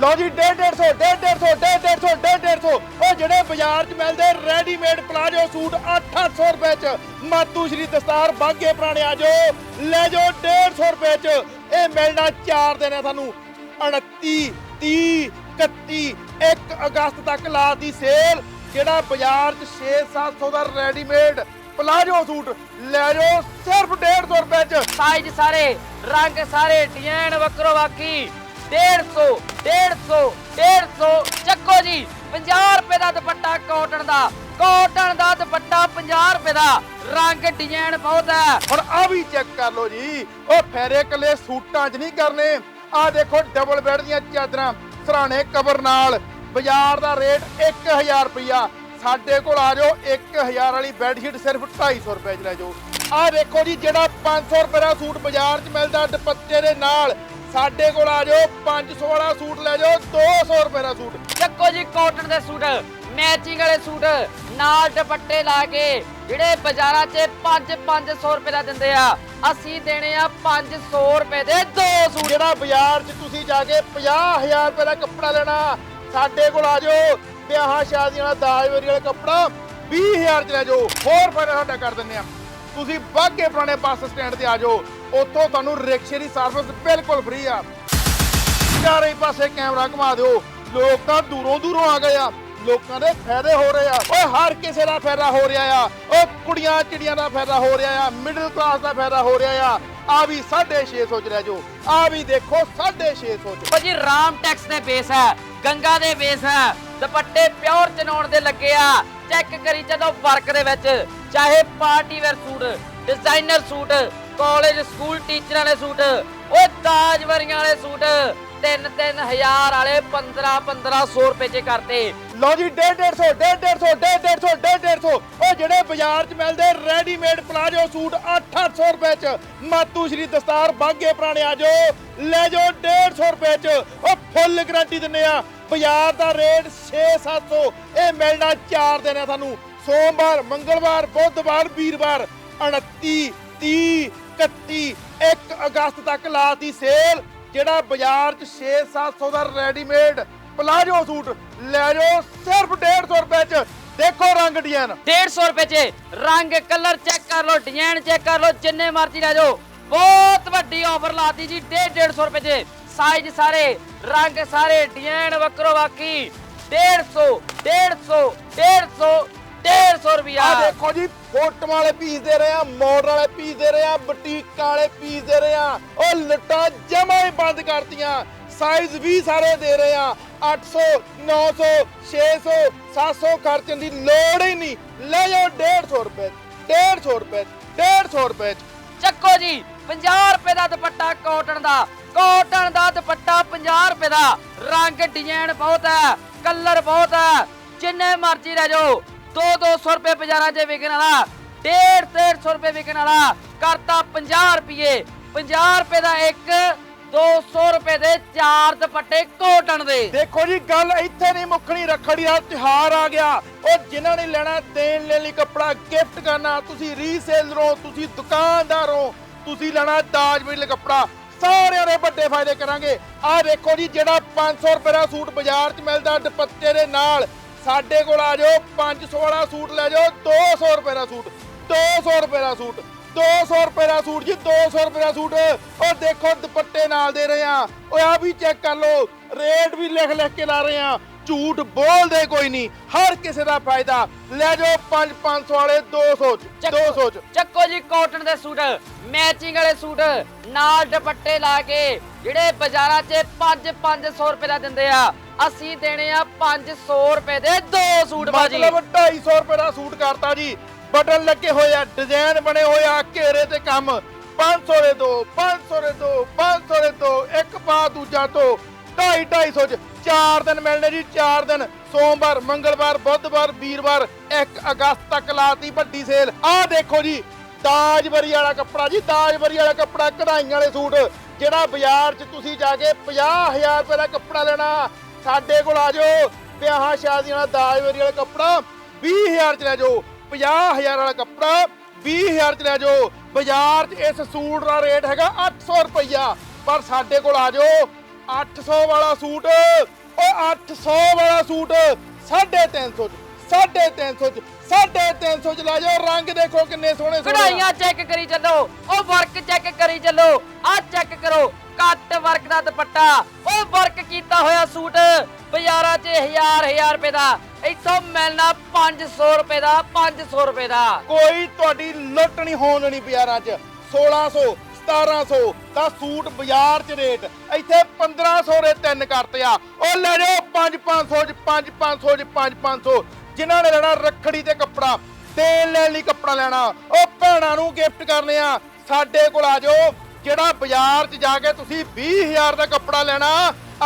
ਲਓ ਜੀ 150 150 150 150 ਉਹ ਜਿਹੜੇ ਬਾਜ਼ਾਰ 'ਚ ਮਿਲਦੇ ਰੈਡੀਮੇਡ ਪਲਾਜੋ ਸੂਟ 8-800 ਰੁਪਏ 'ਚ। ਮਾਤੂ ਸ਼੍ਰੀ ਦਸਤਾਰ ਬਾਗੇ ਪੁਰਾਣੇ ਆ ਜਾਓ। ਲੈ ਜਾਓ 150 ਰੁਪਏ 'ਚ। ਇਹ ਮਿਲਣਾ 4 ਦਿਨ ਹੈ ਤੁਹਾਨੂੰ 29 30 31 1 ਅਗਸਤ ਤੱਕ ਲਾ ਲਾਤੀ ਸੇਲ ਜਿਹੜਾ ਬਾਜ਼ਾਰ 'ਚ 6-700 ਦਾ ਰੈਡੀਮੇਡ ਪਲਾਜੋ ਸੂਟ? ਲੈ ਜਾਓ ਸਿਰਫ 150 ਰੁਪਏ 'ਚ। ਸਾਈਜ਼ ਸਾਰੇ, ਰੰਗ ਸਾਰੇ ਡਿਜ਼ਾਈਨ ਵੱਖਰੋ ਵਾਕੀ 150 150 150 ਚੱਕੋ ਜੀ 50 ਰੁਪਏ ਦਾ ਦੁਪੱਟਾ ਕਾਟਨ ਦਾ। ਕਾਟਨ ਦਾ ਦੁਪੱਟਾ 50 ਰੁਪਏ ਦਾ। ਰੰਗ ਡਿਜ਼ਾਈਨ ਬਹੁਤ ਹੈ। ਹੁਣ ਆ ਵੀ ਚੈੱਕ ਕਰ ਲਓ ਜੀ, ਉਹ ਫੇਰੇ ਕੱਲੇ ਸੂਟਾਂ 'ਚ ਨਹੀਂ ਕਰਨੇ। ਆ ਦੇਖੋ ਡਬਲ ਬੈੱਡ ਦੀਆਂ ਚਾਦਰਾਂ, ਸਰਾਣੇ ਕਵਰ ਨਾਲ। ਬਾਜ਼ਾਰ ਦਾ ਰੇਟ 1000 ਰੁਪਇਆ ਸਾਡੇ ਕੋਲ ਆ ਜਾਓ 1000 ਵਾਲੀ ਬੈੱਡ ਸ਼ੀਟ ਸਿਰਫ 250 ਰੁਪਏ 'ਚ ਲੈ ਜਾਓ। ਆ ਦੇਖੋ ਜੀ ਜਿਹੜਾ 500 ਰੁਪਏ ਦਾ ਸੂਟ ਬਾਜ਼ਾਰ 'ਚ ਮਿਲਦਾ ਦੁਪੱਟੇ ਦੇ ਨਾਲ। ਸਾਡੇ ਕੋਲ ਆ ਜਾਓ 500 ਵਾਲਾ ਸੂਟ ਲੈ ਜਾਓ 200 ਰੁਪਏ ਦਾ ਸੂਟ। ਚੱਕੋ ਜੀ ਕਾਟਨ ਦੇ ਸੂਟ ਮੈਚਿੰਗ ਵਾਲੇ ਸੂਟ ਨਾਲ ਦੁਪੱਟੇ ਲਾ ਕੇ ਜਿਹੜੇ ਬਾਜ਼ਾਰਾਂ 'ਚ 5-500 ਰੁਪਏ ਦਾ ਦਿੰਦੇ ਆ। ਅਸੀਂ ਦੇਣੇ ਆ 500 ਰੁਪਏ ਦੇ ਦੋ ਸੂਟ। ਜਿਹੜਾ ਬਾਜ਼ਾਰ 'ਚ ਤੁਸੀਂ ਜਾ ਕੇ 50000 ਰੁਪਏ ਦਾ ਕੱਪੜਾ ਲੈਣਾ ਸਾਡੇ ਕੋਲ ਆ ਜਾਓ ਵਿਆਹਾਂ ਸ਼ਾਦੀਆਂ ਦਾ ਦਾਜ ਵਰੀ ਵਾਲਾ ਕੱਪੜਾ 20000 ਚ ਲੈ ਜਾਓ। ਹੋਰ ਫਾਇਦਾ ਸਾਡਾ ਕਰ ਦਿੰਦੇ ਆ। ਤੁਸੀਂ ਬਾਗੇ ਪੁਰਾਣੇ ਬੱਸ ਸਟੈਂਡ ਤੇ ਆ ਜਾਓ। ਉੱਥੋਂ ਤੁਹਾਨੂੰ ਰਿਕਸ਼ੇ ਦੀ ਸਰਵਿਸ ਬਿਲਕੁਲ ਫ੍ਰੀ ਆ। ਚਾਰੇ ਪਾਸੇ ਕੈਮਰਾ ਘੁਮਾ ਦਿਓ। ਲੋਕ ਤਾਂ ਦੂਰੋਂ ਦੂਰੋਂ ਆ ਗਏ ਆ। ਲੋਕਾਂ ਦੇ ਫਾਇਦੇ ਹੋ ਰਹੇ ਆ। ਓਏ, ਹਰ ਕਿਸੇ ਦਾ ਫਾਇਦਾ ਹੋ ਰਿਹਾ ਆ। ਓ ਕੁੜੀਆਂ ਚਿੜੀਆਂ ਦਾ ਫਾਇਦਾ ਹੋ ਰਿਹਾ ਆ। ਮਿਡਲ ਕਲਾਸ ਦਾ ਫਾਇਦਾ ਹੋ ਰਿਹਾ ਆ। ਆ ਵੀ 650 ਚ ਰਹਿ ਜਾਓ। ਆ ਵੀ ਦੇਖੋ 650 ਚ। ਭਾਜੀ, ਰਾਮ ਟੈਕਸ ਦੇ ਬੇਸ ਹੈ। ਗੰਗਾ ਦੇ ਬੇਸ ਹੈ। ਦੁਪੱਟੇ ਪਿਓਰ ਚਨਾਉਣ ਦੇ ਲੱਗੇ ਆ। ਚੈੱਕ ਕਰੀ ਜਦੋਂ ਵਰਕ ਦੇ ਵਿੱਚ, ਚਾਹੇ party wear suit designer suit college school ਟੀਚਰਾਂ ਵਾਲੇ ਸੂਟ, ਓਏ ਦਾਜ ਵਰੀਆਂ ਵਾਲੇ ਸੂਟ 3-3000 ਵਾਲੇ 15-1500 ਰੁਪਏ ਚ ਕਰਤੇ। ਲਓ ਜੀ 150 150 150 150 ਉਹ ਜਿਹੜੇ ਬਾਜ਼ਾਰ 'ਚ ਮਿਲਦੇ ਰੈਡੀਮੇਡ ਪਲਾਜੋ ਸੂਟ 8-800 ਰੁਪਏ 'ਚ। ਮਾਤੂ ਸ਼੍ਰੀ ਦਸਤਾਰ ਬਾਗੇ ਪੁਰਾਣੇ ਆ ਜਾਓ। ਲੈ ਜਾਓ 150 ਰੁਪਏ 'ਚ। ਉਹ ਫੁੱਲ ਗਾਰੰਟੀ ਦਿੰਨੇ ਆ। ਬਾਜ਼ਾਰ ਦਾ ਰੇਟ 6-700 ਇਹ ਮਿਲਣਾ 4 ਦਿਨ ਹੈ ਤੁਹਾਨੂੰ। ਸੋਮਵਾਰ, ਮੰਗਲਵਾਰ, ਬੁੱਧਵਾਰ, ਵੀਰਵਾਰ 29 30 31 1 ਅਗਸਤ ਤੱਕ ਲਾਤੀ ਸੇਲ, ਜਿਹੜਾ ਬਾਜ਼ਾਰ 'ਚ 6-700 ਦਾ ਰੈਡੀਮੇਡ ਪਲਾਜੋ ਸੂਟ ਲੈ ਜਾਓ ਸਿਰਫ 150 ਰੁਪਏ 'ਚ। ਦੇਖੋ ਰੰਗ ਡਿਜ਼ਾਈਨ। 150 ਰੁਪਏ ਚ। ਰੰਗ, ਕਲਰ ਚੈੱਕ ਕਰ ਲਓ, ਡਿਜ਼ਾਈਨ ਚੈੱਕ ਕਰ ਲਓ, ਜਿੰਨੇ ਮਰਜ਼ੀ ਲੈ ਜਾਓ। ਬਹੁਤ ਵੱਡੀ ਆਫਰ ਲਾਤੀ ਜੀ 150 ਰੁਪਏ ਚ। ਸਾਈਜ਼ ਸਾਰੇ ਰੰਗ ਸਾਰੇ ਡਿਜ਼ਾਈਨ ਵੱਖਰੋ ਵਾਕੀ 150 150 150 150 ਰੁਪਿਆ ਆ ਦੇਖੋ ਜੀ ਫੋਟੋ ਵਾਲੇ ਪੀਸ ਦੇ ਰਹੇ ਆ ਮੋਡਲ ਵਾਲੇ ਪੀਸ ਦੇ ਰਹੇ ਆ ਬੁਟੀਕ ਵਾਲੇ ਪੀਸ ਦੇ ਰਹੇ ਆ। ਉਹ ਲਟਾ ਜਮਾ ਹੀ ਬੰਦ ਕਰਤੀਆਂ। ਸਾਈਜ਼ ਵੀ ਸਾਰੇ ਦੇ ਰਹੇ ਆ। 800 900 600 700 ਖਰਚਣ ਦੀ ਲੋੜ ਹੀ ਨਹੀਂ। ਲੈ ਜਾਓ 150 ਰੁਪਏ 150 ਰੁਪਏ 150 ਰੁਪਏ। ਚੱਕੋ ਜੀ 50 ਰੁਪਏ ਦਾ ਦੁਪੱਟਾ ਕਾਟਨ ਦਾ। ਕੋਟਨ ਦਾ ਦੁਪੱਟਾ 50 ਰੁਪਏ ਦਾ। ਰੰਗ ਡਿਜ਼ਾਈਨ ਬਹੁਤ ਹੈ ਕਲਰ ਬਹੁਤ ਹੈ। ਜਿੰਨੇ ਮਰਜ਼ੀ ਲੈ ਜਾਓ 2-200 ਰੁਪਏ ਬਾਜ਼ਾਰਾਂ 'ਚ ਵਿਕਣ ਵਾਲਾ 150 ਰੁਪਏ ਵਿਕਣ ਵਾਲਾ ਕਰਤਾ 50 ਰੁਪਏ। 50 ਰੁਪਏ ਦਾ ਇੱਕ 200 ਰੁਪਏ ਦੇ ਚਾਰ ਦੁਪੱਟੇ ਕੋਟਨ ਦੇ। ਦੇਖੋ ਜੀ, ਗੱਲ ਇੱਥੇ ਨਹੀਂ ਮੁੱਕਣੀ, ਰੱਖੜੀ ਦਾ ਤਿਹਾਰ ਆ ਗਿਆ। ਉਹ ਜਿਨ੍ਹਾਂ ਨੇ ਲੈਣਾ, ਦੇਣ ਲੈਣ ਲਈ ਕੱਪੜਾ ਗਿਫਟ ਕਰਨਾ, ਤੁਸੀਂ ਰੀਸੇਲਰ ਹੋ ਤੁਸੀਂ ਦੁਕਾਨਦਾਰ ਹੋ, ਤੁਸੀਂ ਲੈਣਾ ਦਾਜ ਲਈ ਕੱਪੜਾ। ਸਾਰਿਆਂ ਦੇ ਵੱਡੇ ਫਾਇਦੇ ਕਰਾਂਗੇ। ਆਹ ਦੇਖੋ ਜੀ, ਜਿਹੜਾ 500 ਰੁਪਏ ਦਾ ਸੂਟ ਬਾਜ਼ਾਰ 'ਚ ਮਿਲਦਾ, ਦੁਪੱਟੇ ਦੇ ਨਾਲ। ਸਾਡੇ ਕੋਲ ਆ ਜਾਓ 500 ਵਾਲਾ ਸੂਟ ਲੈ ਜਾਓ 200 ਰੁਪਏ ਦਾ ਸੂਟ 200 ਰੁਪਏ ਦਾ ਸੂਟ 200 ਰੁਪਏ ਦਾ ਸੂਟ ਜੀ 200 ਰੁਪਏ ਦਾ ਸੂਟ। ਉਹ ਦੇਖੋ, ਦੁਪੱਟੇ ਨਾਲ ਦੇ ਰਹੇ ਆ ਓਏ ਆ ਵੀ ਚੈੱਕ ਕਰ ਲਓ, ਰੇਟ ਵੀ ਲਿਖ ਲਿਖ ਕੇ ਲਾ ਰਹੇ ਆ ਝੂਠ ਬੋਲਦੇ ਕੋਈ ਨਹੀਂ। ਹਰ ਕਿਸੇ ਦਾ ਫਾਇਦਾ। ਲੈ ਜਾਓ 5 500 ਵਾਲੇ 200 ਚ 200 ਚ। ਚੱਕੋ ਜੀ ਕਾਟਨ ਦੇ ਸੂਟ ਮੈਚਿੰਗ ਵਾਲੇ ਸੂਟ ਨਾਲ ਦੁਪੱਟੇ ਲਾ ਕੇ ਜਿਹੜੇ ਬਾਜ਼ਾਰਾਂ 'ਚ 5-500 ਰੁਪਏ ਦਾ ਦਿੰਦੇ ਆ ਅਸੀਂ ਦੇਣੇ ਆ 500 ਰੁਪਏ ਦੇ ਦੋ ਸੂਟ ਬਾਜੀ। ਮਤਲਬ 250 ਰੁਪਏ ਦਾ ਸੂਟ ਕਰਤਾ ਜੀ। ਬਟਨ ਲੱਗੇ ਹੋਏ ਆ ਡਿਜ਼ਾਈਨ ਬਣੇ ਹੋਏ ਆ ਘੇਰੇ ਤੇ ਕੰਮ। 500 ਦੇ ਦੋ 500 ਦੇ ਦੋ 500 ਦੇ ਦੋ ਇੱਕ ਪਾ ਦੂਜਾ ਤੋਂ 2.5 250 ਚ। 4 ਦਿਨ ਮਿਲਣੇ ਜੀ 4 ਦਿਨ। ਸੋਮਵਾਰ, ਮੰਗਲਵਾਰ, ਬੁੱਧਵਾਰ, ਵੀਰਵਾਰ 1 ਅਗਸਤ ਤੱਕ ਲਾਤੀ ਵੱਡੀ ਸੇਲ। ਆਹ ਦੇਖੋ ਜੀ ਦਾਜਵਰੀ ਵਾਲਾ ਕੱਪੜਾ ਜੀ ਦਾਜਵਰੀ ਵਾਲਾ ਕੱਪੜਾ, ਕਢਾਈਆਂ ਵਾਲੇ ਸੂਟ। ਜਿਹੜਾ ਬਾਜ਼ਾਰ 'ਚ ਤੁਸੀਂ ਜਾ ਕੇ 50000 ਰੁਪਏ ਦਾ ਕੱਪੜਾ ਲੈਣਾ, ਸਾਡੇ ਕੋਲ ਆ ਜਾਓ। ਵਿਆਹਾਂ ਸ਼ਾਦੀਆਂ ਦਾ ਦਾਜਵਰੀ ਵਾਲਾ ਕੱਪੜਾ 20000 ਚ ਲੈ ਜਾਓ। 50000 ਵਾਲਾ ਕੱਪੜਾ 20000 ਚ ਲੈ ਜਾਓ। ਬਾਜ਼ਾਰ 'ਚ ਇਸ ਸੂਟ ਦਾ ਰੇਟ ਹੈਗਾ 800 ਰੁਪਈਆ। ਪਰ ਸਾਡੇ ਕੋਲ ਆ ਜਾਓ 800 ਵਾਲਾ ਸੂਟ। ਓਏ 800 ਵਾਲਾ ਸੂਟ। 350 ਚ 350 ਚ 350 ਚ ਲੈ ਜਾਓ। ਰੰਗ ਦੇਖੋ ਕਿੰਨੇ ਸੋਹਣੇ ਸੋਹਣੇ ਆ। ਕਢਾਈਆਂ ਚੈੱਕ ਕਰੀ ਚੱਲੋ। ਉਹ ਵਰਕ ਚੈੱਕ ਕਰੀ ਚੱਲੋ। ਆ ਚੈੱਕ ਕਰੋ। ਕੱਟ ਵਰਕ ਦਾ ਦੁਪੱਟਾ। ਉਹ ਵਰਕ ਕੀਤਾ ਹੋਇਆ ਸੂਟ। ਬਾਜ਼ਾਰਾਂ 'ਚ ਹਜ਼ਾਰ ਹਜ਼ਾਰ ਰੁਪਏ ਦਾ। ਇੱਥੋਂ ਮਿਲਣਾ 500 ਰੁਪਏ ਦਾ 500 ਰੁਪਏ ਦਾ। ਕੋਈ ਤੁਹਾਡੀ ਲੁੱਟ ਨਹੀਂ ਹੋਣ ਨਹੀਂ ਬਾਜ਼ਾਰਾਂ 'ਚ। 1600 1700 ਦਾ ਸੂਟ ਬਾਜ਼ਾਰ 'ਚ ਰੇਟ ਇੱਥੇ 1500 ਦੇ ਤਿੰਨ ਕਰਤੇ ਆ। ਉਹ ਲੈ ਜਾਓ 5500 'ਚ 5500 'ਚ 5500 ਜਿਨ੍ਹਾਂ ਨੇ ਲੈਣਾ ਰੱਖੜੀ ਤੇ ਕੱਪੜਾ ਦੇਣ ਲੈਣ ਲਈ ਕੱਪੜਾ ਲੈਣਾ। ਉਹ ਭੈਣਾਂ ਨੂੰ ਗਿਫਟ ਕਰਨੇ ਆ। ਸਾਡੇ ਕੋਲ ਆ ਜਾਓ। ਜਿਹੜਾ ਬਾਜ਼ਾਰ 'ਚ ਜਾ ਕੇ ਤੁਸੀਂ 20000 ਦਾ ਕੱਪੜਾ ਲੈਣਾ,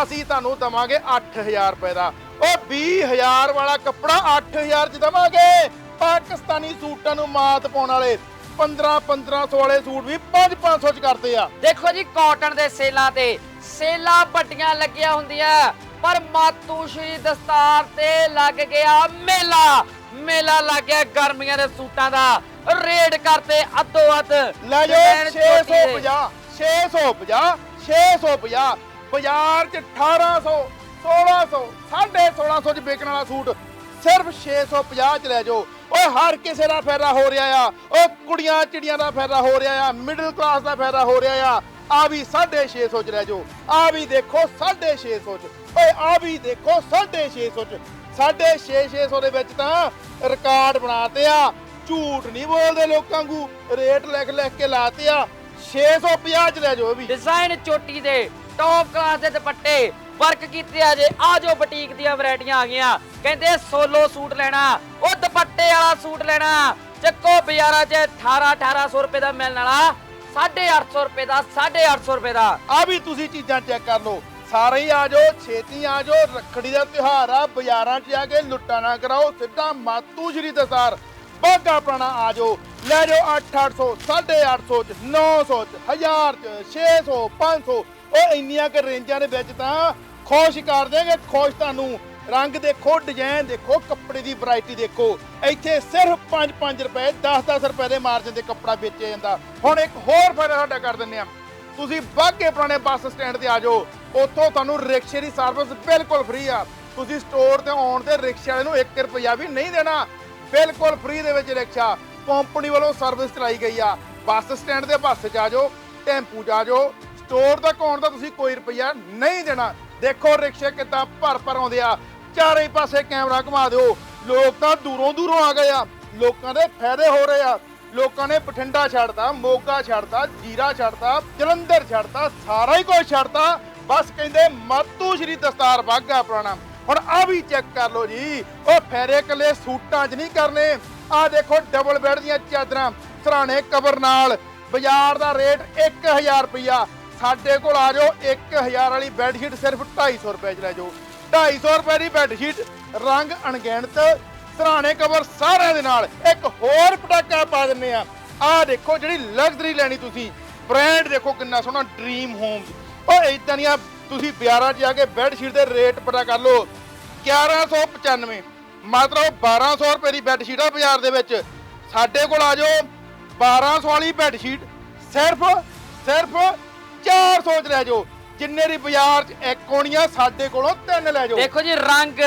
ਅਸੀਂ ਤੁਹਾਨੂੰ ਦਵਾਂਗੇ 8000 ਰੁਪਏ ਦਾ। ਉਹ 20000 ਵਾਲਾ ਕੱਪੜਾ 8000 'ਚ ਦਵਾਂਗੇ। ਪਾਕਿਸਤਾਨੀ ਸੂਟਾਂ ਨੂੰ ਮਾਤ ਪਾਉਣ ਵਾਲੇ 15 1500 ਵਾਲੇ ਸੂਟ ਵੀ 5 500 ਚ ਕਰਦੇ ਆ। ਦੇਖੋ ਜੀ ਕਾਟਨ ਦੇ ਸੇਲਾਂ ਤੇ। ਸੇਲਾਂ ਵੱਡੀਆਂ ਲੱਗੀਆਂ ਹੁੰਦੀਆਂ ਪਰ ਮਾਤੂ ਸ਼੍ਰੀ ਦਸਤਾਰ ਤੇ ਲੱਗ ਗਿਆ ਮੇਲਾ। ਮੇਲਾ ਲੱਗ ਗਿਆ ਗਰਮੀਆਂ ਦੇ ਸੂਟਾਂ ਦਾ। ਰੇਡ ਕਰਤੇ ਅੱਧੋ ਅੱਧ ਲੈ ਦੇ। 650 650 650 ਬਾਜ਼ਾਰ ਚ 1800 1600 1650 ਚ ਵੇਚਣ ਵਾਲਾ ਸੂਟ। ਸਿਰਫ 650 ਚ ਲੈ ਜਾਓ। ਓਏ ਹਰ ਕਿਸੇ ਦਾ ਫਾਇਦਾ ਹੋ ਰਿਹਾ ਆ। ਓ ਕੁੜੀਆਂ ਚਿੜੀਆਂ ਦਾ ਫਾਇਦਾ ਹੋ ਰਿਹਾ ਆ ਮਿਡਲ ਕਲਾਸ ਦਾ ਫਾਇਦਾ ਹੋ ਰਿਹਾ ਆ। ਆ ਵੀ 650 ਚ ਲੈ ਜਾਓ, ਆ ਵੀ ਦੇਖੋ 650 ਚ। ਓਏ ਆ ਵੀ ਦੇਖੋ 650 ਚ। 650 ਦੇ ਵਿੱਚ ਤਾਂ ਰਿਕਾਰਡ ਬਣਾਤੇ ਆ। ਝੂਠ ਨਹੀਂ ਬੋਲਦੇ ਲੋਕਾਂ ਨੂੰ ਰੇਟ ਲਿਖ ਲਿਖ ਕੇ ਲਾਤੇ ਆ। 650 ਚ ਲੈ ਜਾਓ ਵੀ। ਡਿਜ਼ਾਈਨ ਚੋਟੀ ਦੇ ਟੌਪ ਕਲਾਸ ਦੇ ਦੁਪੱਟੇ। ਵਰਕ ਕੀਤੇ ਆ ਜੇ। ਆ ਜੋ ਬੁਟੀਕ ਦੀਆਂ ਵੈਰਾਈਟੀਆਂ ਆ ਗਈਆਂ। ਕਹਿੰਦੇ ਸੋਲੋ ਸੂਟ ਲੈਣਾ, ਉਹ ਦੁਪੱਟੇ ਵਾਲਾ ਸੂਟ ਲੈਣਾ। ਚੱਕੋ ਬਾਜ਼ਾਰਾਂ 'ਚ 18 1800 ਰੁਪਏ ਦਾ ਮਿਲਣ ਵਾਲਾ 850 ਰੁਪਏ ਦਾ 850 ਰੁਪਏ ਦਾ। ਆ ਵੀ ਤੁਸੀਂ ਚੀਜ਼ਾਂ ਚੈੱਕ ਕਰ ਲਓ। ਸਾਰੇ ਹੀ ਆ ਜਾਓ, ਛੇਤੀ ਆ ਜਾਓ। ਰੱਖੜੀ ਦਾ ਤਿਉਹਾਰ ਆ, ਬਾਜ਼ਾਰਾਂ 'ਚ ਜਾ ਕੇ ਲੁੱਟਾ ਨਾ ਕਰਾਓ। ਸਿੱਧਾ ਮਾਤੂ ਸ਼੍ਰੀ ਦਸਾਰ। ਬਾਗਾ ਪੁਰਾਣਾ ਆ ਜਾਓ। ਲੈ ਜਾਓ 8-800 850 ਚ 900 ਚ 1000 ਚ 600 500 ਉਹ ਇੰਨੀਆਂ ਕੁ ਰੇਂਜਾਂ ਦੇ ਵਿੱਚ ਤਾਂ ਖੁਸ਼ ਕਰ ਦੇਗੇ ਖੁਸ਼ ਤੁਹਾਨੂੰ। ਰੰਗ ਦੇਖੋ ਡਿਜ਼ਾਈਨ ਦੇਖੋ, ਕੱਪੜੇ ਦੀ ਵੈਰਾਈਟੀ ਦੇਖੋ। ਇੱਥੇ ਸਿਰਫ 5-5 ਰੁਪਏ 10-10 ਰੁਪਏ ਦੇ ਮਾਰਜਨ ਦੇ ਕੱਪੜਾ ਵੇਚਿਆ ਜਾਂਦਾ। ਹੁਣ ਇੱਕ ਹੋਰ ਫਾਇਦਾ ਸਾਡਾ ਕਰ ਦਿੰਨੇ ਆ ਤੁਸੀਂ ਬਾਗੇ ਪੁਰਾਣੇ ਬੱਸ ਸਟੈਂਡ ਤੇ ਆ ਜਾਓ। ਉੱਥੋਂ ਤੁਹਾਨੂੰ ਰਿਕਸ਼ੇ ਦੀ ਸਰਵਿਸ ਬਿਲਕੁਲ ਫ੍ਰੀ ਆ। ਤੁਸੀਂ ਸਟੋਰ ਤੇ ਆਉਣ ਤੇ ਰਿਕਸ਼ੇ ਵਾਲੇ ਨੂੰ 1 ਰੁਪਿਆ ਵੀ ਨਹੀਂ ਦੇਣਾ। ਬਿਲਕੁਲ ਫ੍ਰੀ ਦੇ ਵਿੱਚ ਰਿਕਸ਼ਾ ਕੰਪਨੀ ਵੱਲੋਂ ਸਰਵਿਸ ਚਲਾਈ ਗਈ ਆ। ਬੱਸ ਸਟੈਂਡ ਦੇ ਬੱਸ 'ਚ ਆ ਜਾਓ, ਟੈਂਪੂ 'ਚ ਆ ਜਾਓ। ਚੋਰ ਤੱਕ ਆਉਣ ਦਾ ਤੁਸੀਂ ਕੋਈ ਰੁਪਈਆ ਨਹੀਂ ਦੇਣਾ। ਦੇਖੋ ਰਿਕਸ਼ੇ ਕਿੱਦਾਂ ਭਰ ਭਰ ਆਉਂਦੇ ਆ। ਚਾਰੇ ਪਾਸੇ ਕੈਮਰਾ ਘੁਮਾ ਦਿਓ। ਲੋਕ ਤਾਂ ਦੂਰੋਂ ਦੂਰੋਂ ਆ ਗਏ ਆ। ਲੋਕਾਂ ਦੇ ਫਾਇਦੇ ਹੋ ਰਹੇ ਆ। ਲੋਕਾਂ ਨੇ ਬਠਿੰਡਾ ਛੱਡਤਾ, ਮੋਗਾ ਛੱਡਤਾ, ਜੀਰਾ ਛੱਡਤਾ, ਜਲੰਧਰ ਛੱਡਤਾ, ਸਾਰਾ ਹੀ ਕੁਝ ਛੱਡਤਾ। ਬਸ ਕਹਿੰਦੇ ਮਾਤੂ ਸ਼੍ਰੀ ਦਸਤਾਰ ਬਾਗਾ ਪੁਰਾਣਾ। ਹੁਣ ਆ ਵੀ ਚੈੱਕ ਕਰ ਲਓ ਜੀ। ਉਹ ਫੇਰੇ ਕੱਲੇ ਸੂਟਾਂ 'ਚ ਨਹੀਂ ਕਰਨੇ। ਆ ਦੇਖੋ ਡਬਲ ਬੈੱਡ ਦੀਆਂ ਚਾਦਰਾਂ। ਸਰਾਣੇ ਕਵਰ ਨਾਲ। ਬਾਜ਼ਾਰ ਦਾ ਰੇਟ 1000 ਰੁਪਇਆ ਸਾਡੇ ਕੋਲ ਆ ਜਾਓ 1000 ਵਾਲੀ ਬੈੱਡ ਸ਼ੀਟ ਸਿਰਫ 250 ਰੁਪਏ 'ਚ ਲੈ ਜਾਓ। 250 ਰੁਪਏ ਦੀ ਬੈੱਡ ਸ਼ੀਟ ਰੰਗ ਅਣਗਿਣਤ, ਸਰਾਣੇ ਕਵਰ ਸਾਰਿਆਂ ਦੇ ਨਾਲ। ਇੱਕ ਹੋਰ ਪਟਾਕਾ ਪਾ ਦਿੰਨੇ ਆ। ਆਹ ਦੇਖੋ ਜਿਹੜੀ ਲਗਜ਼ਰੀ ਲੈਣੀ ਤੁਸੀਂ। ਬ੍ਰਾਂਡ ਦੇਖੋ ਕਿੰਨਾ ਸੋਹਣਾ ਡ੍ਰੀਮ ਹੋਮਸ ਉਹ ਇਦਾਂ ਦੀਆਂ ਤੁਸੀਂ ਬਿਆਰਾਂ 'ਚ ਜਾ ਕੇ ਬੈੱਡ ਸ਼ੀਟ ਦੇ ਰੇਟ ਪਤਾ ਕਰ ਲਓ। 1195 ਮਤਲਬ 1200 ਰੁਪਏ ਦੀ ਬੈੱਡ ਸ਼ੀਟ ਆ ਬਾਜ਼ਾਰ ਦੇ ਵਿੱਚ। ਸਾਡੇ ਕੋਲ ਆ ਜਾਓ 1200 ਵਾਲੀ ਬੈੱਡ ਸ਼ੀਟ ਸਿਰਫ ਸਿਰਫ 400 ਚ ਲੈ ਜਾਓ। ਜਿੰਨੇ ਦੀ ਬਾਜ਼ਾਰ 'ਚ ਇੱਕ ਹੋਣੀ ਆ ਸਾਡੇ ਕੋਲੋਂ ਤਿੰਨ ਲੈ ਜਾਓ। ਦੇਖੋ ਜੀ ਰੰਗ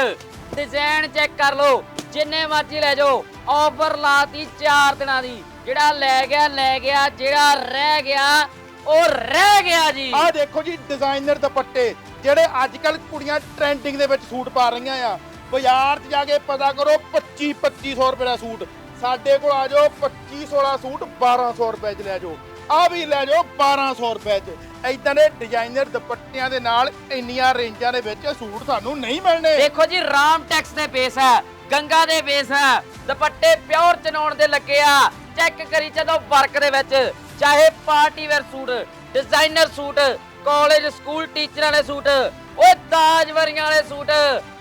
ਡਿਜ਼ਾਈਨ ਚੈੱਕ ਕਰ ਲਓ। ਜਿੰਨੇ ਮਰਜ਼ੀ ਲੈ ਜਾਓ। ਆਫਰ ਲਾਤੀ 4 ਦਿਨਾਂ ਦੀ। ਜਿਹੜਾ ਲੈ ਗਿਆ ਲੈ ਗਿਆ ਜਿਹੜਾ ਰਹਿ ਗਿਆ ਉਹ ਰਹਿ ਗਿਆ ਜੀ। ਆਹ ਦੇਖੋ ਜੀ ਡਿਜ਼ਾਈਨਰ ਦੁਪੱਟੇ। ਜਿਹੜੇ ਅੱਜ ਕੱਲ ਕੁੜੀਆਂ ਟ੍ਰੈਂਡਿੰਗ ਦੇ ਵਿੱਚ ਸੂਟ ਪਾ ਰਹੀਆਂ ਆ। ਬਾਜ਼ਾਰ 'ਚ ਜਾ ਕੇ ਪਤਾ ਕਰੋ 25 2500 ਰੁਪਏ ਦਾ ਸੂਟ। ਸਾਡੇ ਕੋਲ ਆ ਜਾਓ 25 16 ਸੂਟ 1200 ਰੁਪਏ 'ਚ ਲੈ ਜਾਓ। ਆ ਵੀ ਲੈ ਜਾਓ 1200 ਰੁਪਏ 'ਚ। ਐਦਾਂ ਦੇ ਡਿਜ਼ਾਈਨਰ ਦੁਪੱਟਿਆਂ ਦੇ ਨਾਲ ਇੰਨੀਆਂ ਰੇਂਜਾਂ ਦੇ ਵਿੱਚ ਸੂਟ ਤੁਹਾਨੂੰ ਨਹੀਂ ਮਿਲਣੇ। ਦੇਖੋ ਜੀ, ਰਾਮ ਟੈਕਸ ਦੇ ਬੇਸ ਹੈ, ਗੰਗਾ ਦੇ ਬੇਸ ਹੈ, ਦੁਪੱਟੇ ਪਿਓਰ ਚਨਾਉਣ ਦੇ ਲੱਗੇ ਆ। ਚੈੱਕ ਕਰੀ ਜਦੋਂ ਵਰਕ ਦੇ ਵਿੱਚ, ਚਾਹੇ party wear suit designer suit college school teacher ਵਾਲੇ ਸੂਟ, ਓਏ ਤਾਜਵਰੀਆਂ ਵਾਲੇ ਸੂਟ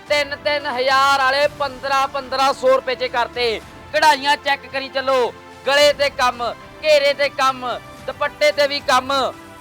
3 3000 ਵਾਲੇ 15 1500 ਰੁਪਏ ਚ ਕਰਤੇ। ਕਢਾਈਆਂ ਚੈੱਕ ਕਰੀ ਚੱਲੋ, ਗਲੇ ਤੇ ਕੰਮ, ਘੇਰੇ ਤੇ ਕੰਮ ਦੁਪੱਟੇ ਤੇ ਵੀ ਕੰਮ।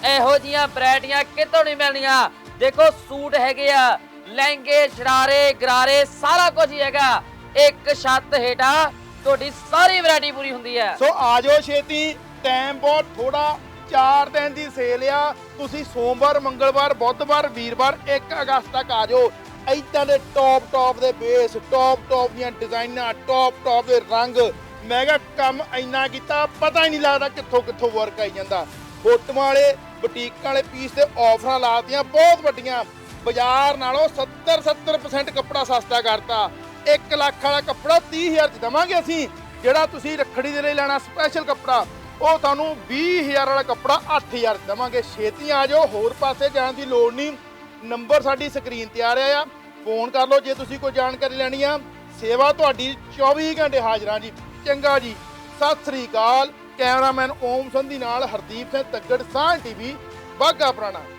ਇਹੋ ਜੀਆਂ ਵੈਰਾਈਟੀਆਂ ਕਿਤੋਂ ਨਹੀਂ ਮਿਲਣੀਆਂ? ਦੇਖੋ, ਸੂਟ ਹੈਗੇ ਆ, ਲਹਿੰਗੇ, ਸ਼ਰਾਰੇ, ਗਰਾਰੇ, ਸਾਰਾ ਕੁਝ ਹੀ ਹੈਗਾ। ਇੱਕ ਛੱਤ ਹੇਠਾਂ ਤੁਹਾਡੀ ਸਾਰੀ ਵੈਰਾਈਟੀ ਪੂਰੀ ਹੁੰਦੀ ਹੈ। ਸੋ ਆ ਜਾਓ ਛੇਤੀ ਟਾਈਮ ਬਹੁਤ ਥੋੜਾ 4 ਦਿਨ ਦੀ ਸੇਲ ਆ। ਤੁਸੀਂ ਸੋਮਵਾਰ, ਮੰਗਲਵਾਰ, ਬੁੱਧਵਾਰ, ਵੀਰਵਾਰ 1 ਅਗਸਤ ਤੱਕ ਆ ਜਾਓ ਏਦਾਂ ਦੇ ਟੌਪ ਟੌਪ ਦੇ ਬੇਸ ਟੌਪ ਟੌਪ ਦੀਆਂ ਡਿਜ਼ਾਈਨਾਂ ਟੌਪ ਟੌਪ ਦੇ ਰੰਗ। ਮੈਂ ਕਿਹਾ ਕੰਮ ਇੰਨਾ ਕੀਤਾ, ਪਤਾ ਹੀ ਨਹੀਂ ਲੱਗਦਾ ਕਿੱਥੋਂ ਕਿੱਥੋਂ ਵਰਕ ਆਈ ਜਾਂਦਾ। ਫੋਟੋਆਂ ਵਾਲੇ ਬੁਟੀਕਾਂ ਵਾਲੇ ਪੀਸ ਤੇ ਆਫਰਾਂ ਲਾਤੀਆਂ, ਬਹੁਤ ਵੱਡੀਆਂ। ਬਾਜ਼ਾਰ ਨਾਲੋਂ 70 70% ਕੱਪੜਾ ਸਸਤਾ ਕਰਤਾ। 1 ਲੱਖ ਵਾਲਾ ਕੱਪੜਾ 30000 ਚ ਦਵਾਂਗੇ ਅਸੀਂ, ਜਿਹੜਾ ਤੁਸੀਂ ਰੱਖੜੀ ਦੇ ਲਈ ਲੈਣਾ ਸਪੈਸ਼ਲ ਕੱਪੜਾ। ਉਹ ਤੁਹਾਨੂੰ 20000 ਵਾਲਾ ਕੱਪੜਾ 8000 ਚ ਦਵਾਂਗੇ। ਛੇਤੀ ਆ ਜਾਓ, ਹੋਰ ਪਾਸੇ ਜਾਣ ਦੀ ਲੋੜ ਨਹੀਂ। ਨੰਬਰ ਸਾਡੀ ਸਕਰੀਨ ਤੇ ਆ ਰਿਹਾ ਆ। ਫੋਨ ਕਰ ਲਓ ਜੇ ਤੁਸੀਂ ਕੋਈ ਜਾਣਕਾਰੀ ਲੈਣੀ ਆ। ਸੇਵਾ ਤੁਹਾਡੀ 24 ਘੰਟੇ ਹਾਜ਼ਰਾਂ ਜੀ। ਚੰਗਾ ਜੀ। ਸਤਿ ਸ੍ਰੀ ਅਕਾਲ। ਕੈਮਰਾਮੈਨ ਓਮ ਸੰਧੀ ਨਾਲ ਹਰਦੀਪ ਸਿੰਘ ਤੱਗੜ ਸਾਹ ਟੀਵੀ ਬਾਗਾ ਪੁਰਾਣਾ।